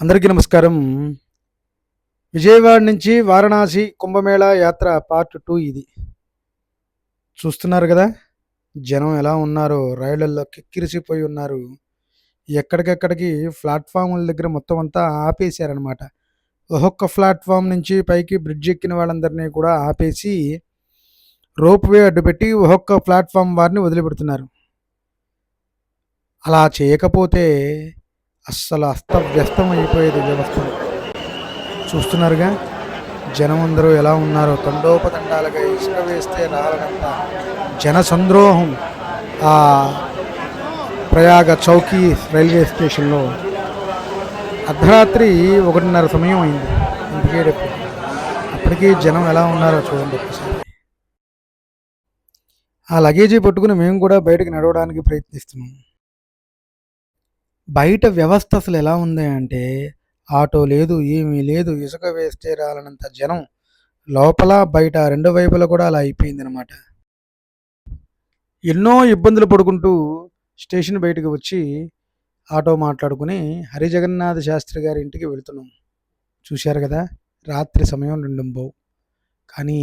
అందరికీ నమస్కారం. విజయవాడ నుంచి వారణాసి కుంభమేళా యాత్ర పార్ట్ టూ ఇది. చూస్తున్నారు కదా జనం ఎలా ఉన్నారో రైళ్ళలో కిక్కిరిసిపోయి ఉన్నారు. ఎక్కడికెక్కడికి ప్లాట్ఫామ్ల దగ్గర మొత్తం అంతా ఆపేశారనమాట ఒక్కొక్క ప్లాట్ఫామ్ నుంచి పైకి బ్రిడ్జ్ ఎక్కిన వాళ్ళందరినీ కూడా ఆపేసి రోప్ వే అడ్డుపెట్టి ఒక్కొక్క ప్లాట్ఫామ్ వారిని వదిలిపెడుతున్నారు. అలా చేయకపోతే అస్సలు అస్తవ్యస్తం అయిపోయేది వ్యవస్థ. చూస్తున్నారుగా జనం అందరూ ఎలా ఉన్నారో. తండోపతండాలుగా ఇసుక వేస్తే రాలనంత జనసంద్రోహం ఆ ప్రయాగ చౌకీ రైల్వే స్టేషన్లో. అర్ధరాత్రి ఒకటిన్నర సమయం అయింది. ఇంటికేటప్పుడు అప్పటికీ జనం ఎలా ఉన్నారో చూడండి ఒకసారి ఆ లగేజీ పట్టుకుని మేము కూడా బయటకు నడవడానికి ప్రయత్నిస్తున్నాం. బయట వ్యవస్థ అసలు ఎలా ఉంది అంటే ఆటో లేదు ఏమీ లేదు ఇసుక వేస్తే రాలనంత జనం. లోపల బయట రెండు వైపులా కూడా అలా అయిపోయింది అనమాట ఎన్నో ఇబ్బందులు పడుకుంటూ స్టేషన్ బయటకు వచ్చి ఆటో మాట్లాడుకుని హరిజగన్నాథ శాస్త్రి గారి ఇంటికి వెళ్తున్నాం. చూశారు కదా రాత్రి సమయం రెండుంబవు కానీ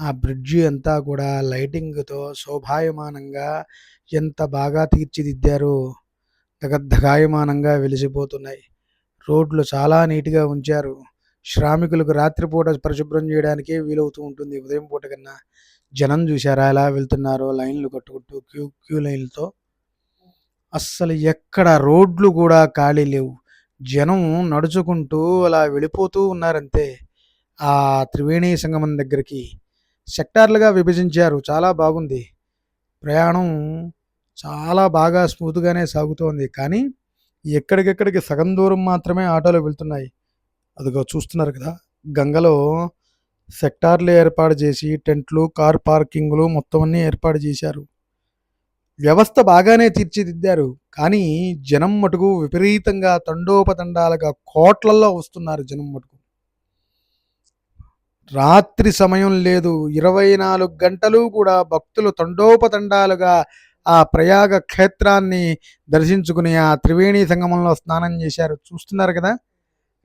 ఆ బ్రిడ్జి అంతా కూడా లైటింగ్తో శోభాయమానంగా ఎంత బాగా తీర్చిదిద్దారో దగద్ధగాయమానంగా వెలిసిపోతున్నాయి. రోడ్లు చాలా నీట్గా ఉంచారు. శ్రామికులకు రాత్రిపూట పరిశుభ్రం చేయడానికే వీలవుతూ ఉంటుంది. ఉదయం పూట కన్నా జనం చూశారా? ఎలా వెళ్తున్నారో? లైన్లు కట్టుకుంటూ క్యూ క్యూ లైన్లతో. అస్సలు ఎక్కడ రోడ్లు కూడా ఖాళీ లేవు. జనం నడుచుకుంటూ అలా వెళ్ళిపోతూ ఉన్నారంతే. ఆ త్రివేణి సంగమం దగ్గరికి. సెక్టార్లుగా విభజించారు. చాలా బాగుంది. ప్రయాణం చాలా బాగా స్మూత్గానే సాగుతోంది. కానీ ఎక్కడికెక్కడికి సగం దూరం మాత్రమే ఆటోలు వెళ్తున్నాయి. అదిగో చూస్తున్నారు కదా గంగలో సెక్టార్లు ఏర్పాటు చేసి టెంట్లు కార్ పార్కింగ్లు మొత్తం అన్నీ ఏర్పాటు చేశారు. వ్యవస్థ బాగానే తీర్చిదిద్దారు. కానీ జనం మటుకు విపరీతంగా తండోపతండాలుగా కోట్లల్లో వస్తున్నారు జనం మటుకు. రాత్రి సమయం లేదు. ఇరవై నాలుగు గంటలు కూడా భక్తులు తండోపతండాలుగా ఆ ప్రయాగ క్షేత్రాన్ని దర్శించుకుని ఆ త్రివేణి సంగమంలో స్నానం చేశారు. చూస్తున్నారు కదా?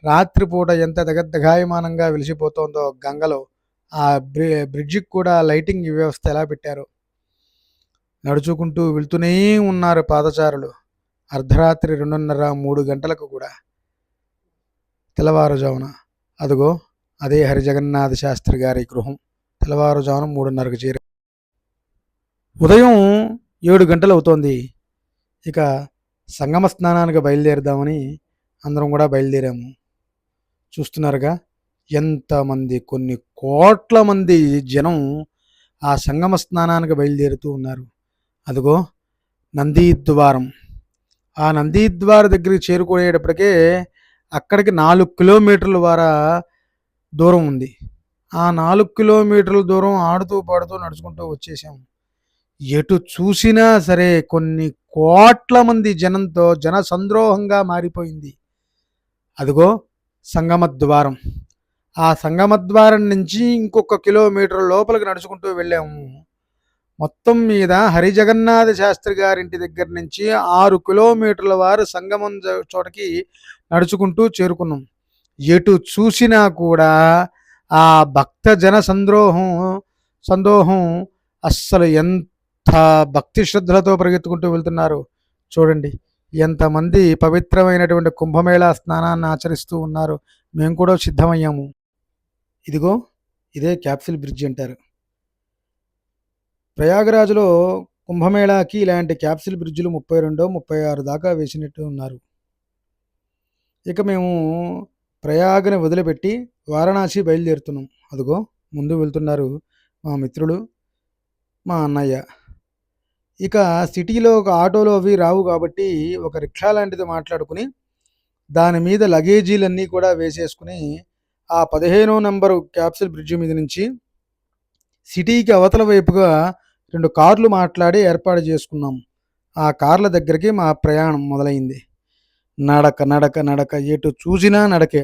రాత్రిపూట ఎంత దగద్దగాయమానంగా వెలిసిపోతోందో గంగలో. ఆ బ్రి బ్రిడ్జికి కూడా లైటింగ్ వ్యవస్థ ఎలా పెట్టారు? నడుచుకుంటూ వెళ్తూనే ఉన్నారు పాదచారులు. అర్ధరాత్రి రెండున్నర మూడు గంటలకు కూడా. తెల్లవారుజామున. అదిగో అదే హరిజగన్నాథ శాస్త్రి గారి గృహం. తెల్లవారుజామున మూడున్నరకు చేరి. ఉదయం ఏడు గంటలు అవుతోంది ఇక సంగమ స్నానానికి బయలుదేరుదామని అందరం కూడా బయలుదేరాము. చూస్తున్నారుగా ఎంతమంది కొన్ని కోట్ల మంది జనం ఆ సంగమ స్నానానికి బయలుదేరుతూ ఉన్నారు. అదిగో నందీద్వారం. ఆ నందీద్వార దగ్గరికి చేరుకునేటప్పటికే అక్కడికి నాలుగు కిలోమీటర్ల ద్వారా దూరం ఉంది. ఆ నాలుగు కిలోమీటర్ల దూరం ఆడుతూ పాడుతూ నడుచుకుంటూ వచ్చేసాము. ఎటు చూసినా సరే కొన్ని కోట్ల మంది జనంతో జన సంద్రోహంగా మారిపోయింది. అదిగో సంగమద్వారం. ఆ సంగమద్వారం నుంచి ఇంకొక కిలోమీటర్ లోపలికి నడుచుకుంటూ వెళ్ళాము. మొత్తం మీద హరిజగన్నాథ శాస్త్రి గారింటి దగ్గర నుంచి ఆరు కిలోమీటర్ల వారు సంగమం చోటకి నడుచుకుంటూ చేరుకున్నాం. ఎటు చూసినా కూడా ఆ భక్త జన సంద్రోహం సందోహం అస్సలు ఎంత భక్తి శ్రద్ధలతో పరిగెత్తుకుంటూ వెళ్తున్నారు. చూడండి ఎంతమంది పవిత్రమైనటువంటి కుంభమేళా స్నానాన్ని ఆచరిస్తూ ఉన్నారు. మేము కూడా సిద్ధమయ్యాము. ఇదిగో ఇదే క్యాప్సిల్ బ్రిడ్జ్ అంటారు. ప్రయాగరాజులో కుంభమేళాకి ఇలాంటి క్యాప్సిల్ బ్రిడ్జ్లు ముప్పై రెండో ముప్పై ఆరు దాకా వేసినట్టు ఉన్నారు. ఇక మేము ప్రయాగని వదిలిపెట్టి వారణాసి బయలుదేరుతున్నాం. అదిగో ముందు వెళ్తున్నారు మా మిత్రులు మా అన్నయ్య. ఇక సిటీలో ఒక ఆటోలో అవి రావు కాబట్టి ఒక రిక్షా లాంటిది మాట్లాడుకుని దాని మీద లగేజీలన్నీ కూడా వేసేసుకుని ఆ పదిహేనో నంబరు క్యాప్సిల్ బ్రిడ్జి మీద నుంచి సిటీకి అవతల వైపుగా రెండు కార్లు మాట్లాడి ఏర్పాటు చేసుకున్నాం. ఆ కార్ల దగ్గరికి మా ప్రయాణం మొదలైంది. నడక నడక నడక. ఎటు చూసినా నడకే.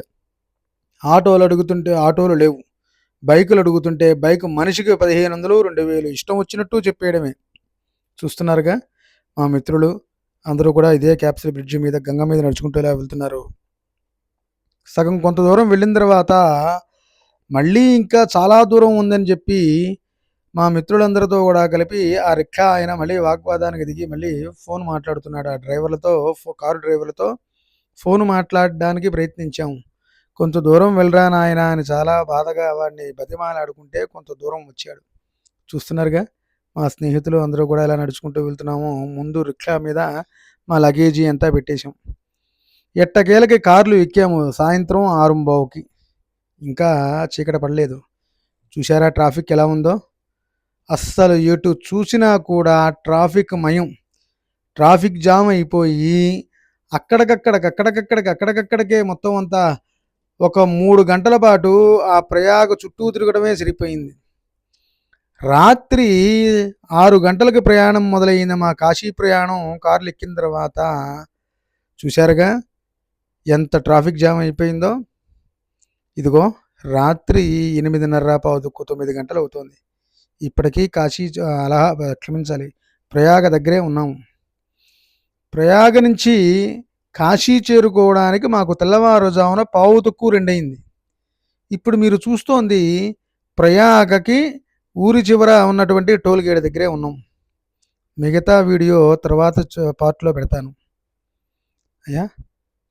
ఆటోలు అడుగుతుంటే ఆటోలు లేవు. బైకులు అడుగుతుంటే బైక్ మనిషికి పదిహేను వందలు రెండు వేలు ఇష్టం వచ్చినట్టు చెప్పేయడమే. చూస్తున్నారుగా? మా మిత్రులు అందరూ కూడా ఇదే క్యాప్సిల్ బ్రిడ్జి మీద గంగ మీద నడుచుకుంటూ ఇలా వెళ్తున్నారు? సగం కొంత దూరం వెళ్ళిన తర్వాత మళ్ళీ ఇంకా చాలా దూరం ఉందని చెప్పి మా మిత్రులందరితో కూడా కలిపి ఆ రిక్షా ఆయన మళ్ళీ వాగ్వాదానికి దిగి మళ్ళీ ఫోన్ మాట్లాడుతున్నాడు. ఆ డ్రైవర్లతో ఫో- కారు డ్రైవర్లతో ఫోన్ మాట్లాడడానికి ప్రయత్నించాం. కొంత దూరం వెళ్ళరా నాయన అని చాలా బాధగా వాడిని బతిమాలాడుకుంటే కొంత దూరం వచ్చాడు. చూస్తున్నారుగా? మా స్నేహితులు అందరూ కూడా ఇలా నడుచుకుంటూ వెళ్తున్నాము. ముందు రిక్షా మీద మా లగేజీ అంతా పెట్టేశాం. ఎట్టకేలకి కార్లు ఎక్కాము. సాయంత్రం ఆరుంబావుకి. ఇంకా చీకట పడలేదు. చూసారా ట్రాఫిక్ ఎలా ఉందో? అస్సలు ఎటు చూసినా కూడా ట్రాఫిక్ మయం. ట్రాఫిక్ జామ్ అయిపోయి అక్కడికక్కడికి అక్కడికక్కడికి అక్కడికక్కడికే మొత్తం అంతా ఒక మూడు గంటల పాటు ఆ ప్రయాగ చుట్టూ తిరగడమే సరిపోయింది. రాత్రి ఆరు గంటలకు ప్రయాణం మొదలైన మా కాశీ ప్రయాణం కార్లు ఎక్కిన తర్వాత చూశారుగా ఎంత ట్రాఫిక్ జామ్ అయిపోయిందో. ఇదిగో రాత్రి ఎనిమిదిన్నర పావుదుక్కు తొమ్మిది గంటలు అవుతుంది. ఇప్పటికీ కాశీ అలహాబాద్ క్షమించాలి ప్రయాగ దగ్గరే ఉన్నాము ప్రయాగ నుంచి కాశీ చేరుకోవడానికి మాకు తెల్లవారుజామున పావు తక్కువ రెండయింది. ఇప్పుడు మీరు చూస్తోంది ప్రయాగకి ఊరి చివర ఉన్నటువంటి టోల్ గేట్ దగ్గరే ఉన్నాం. మిగతా వీడియో తర్వాత పార్ట్లో పెడతాను. అయ్యా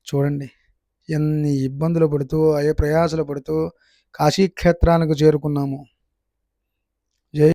చూడండి. ఎన్ని ఇబ్బందులు పడుతూ అయ్యే ప్రయాసలు పడుతూ కాశీక్షేత్రానికి చేరుకున్నాము.